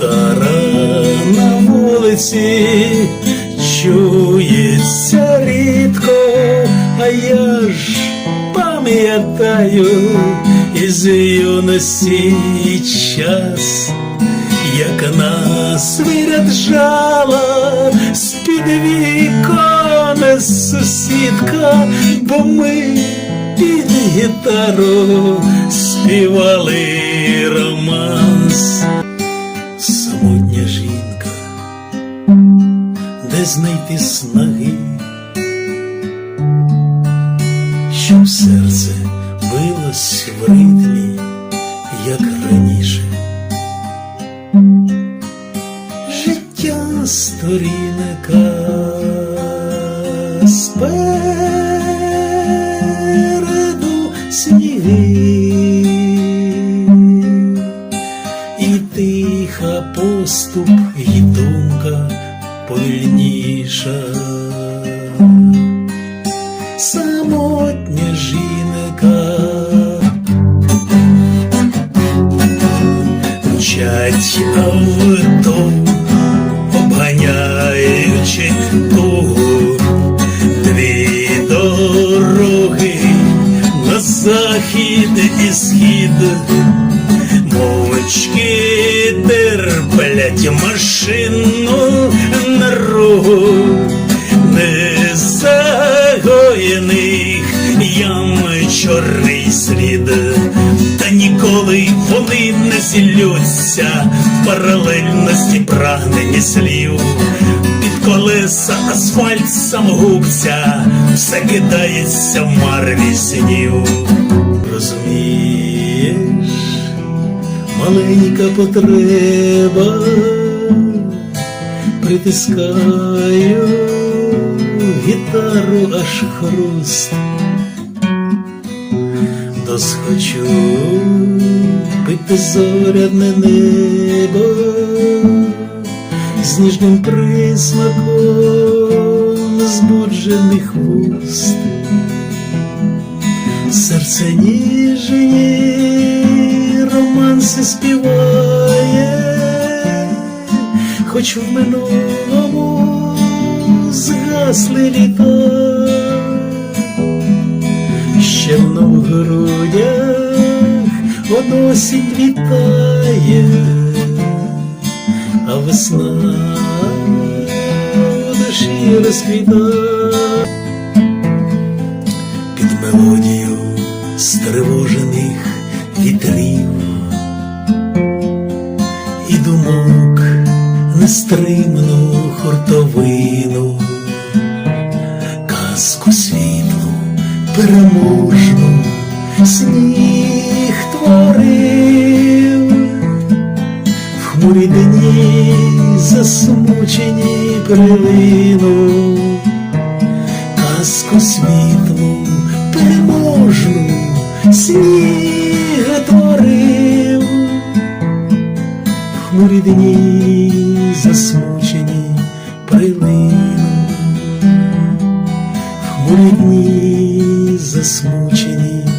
гітара на вулиці чується рідко, а я ж пам'ятаю із юності час, як нас виряджала з-під вікон сусідка, бо ми під гітару співали де знайти снаги, щоб серце билось в ритмі, як раніше. Життя сторінка спереду сніги і тиха поступ, думка повільніша. Самотня жінка мчать авто, обганяючи тугу, дві дороги на захід і схід, мовчки Терплять машину на рогу, не загоєних ям чорний слід, та ніколи вони не зіллються в паралельності прагнення слів. Під колеса асфальт самогубця, все кидається в марві снів. Розумієш, маленька потреба, притискаю гітару аж хруст. Досхочу пити зоряне небо з ніжним присмаком збуджених вуст. Серце ніжні романси співає, хоч в минулому згасли літа. Ще в грудях от осінь вітає, а весна в душі розквітає. Під мелодію стривожених вітрів нестримну хуртовину, казку світлу переможну сніг творив, в хмурі дні засмучені прилину, казку світлу переможну сніг творив, в хмурі дні засмучені прилину, хмурі дні засмучені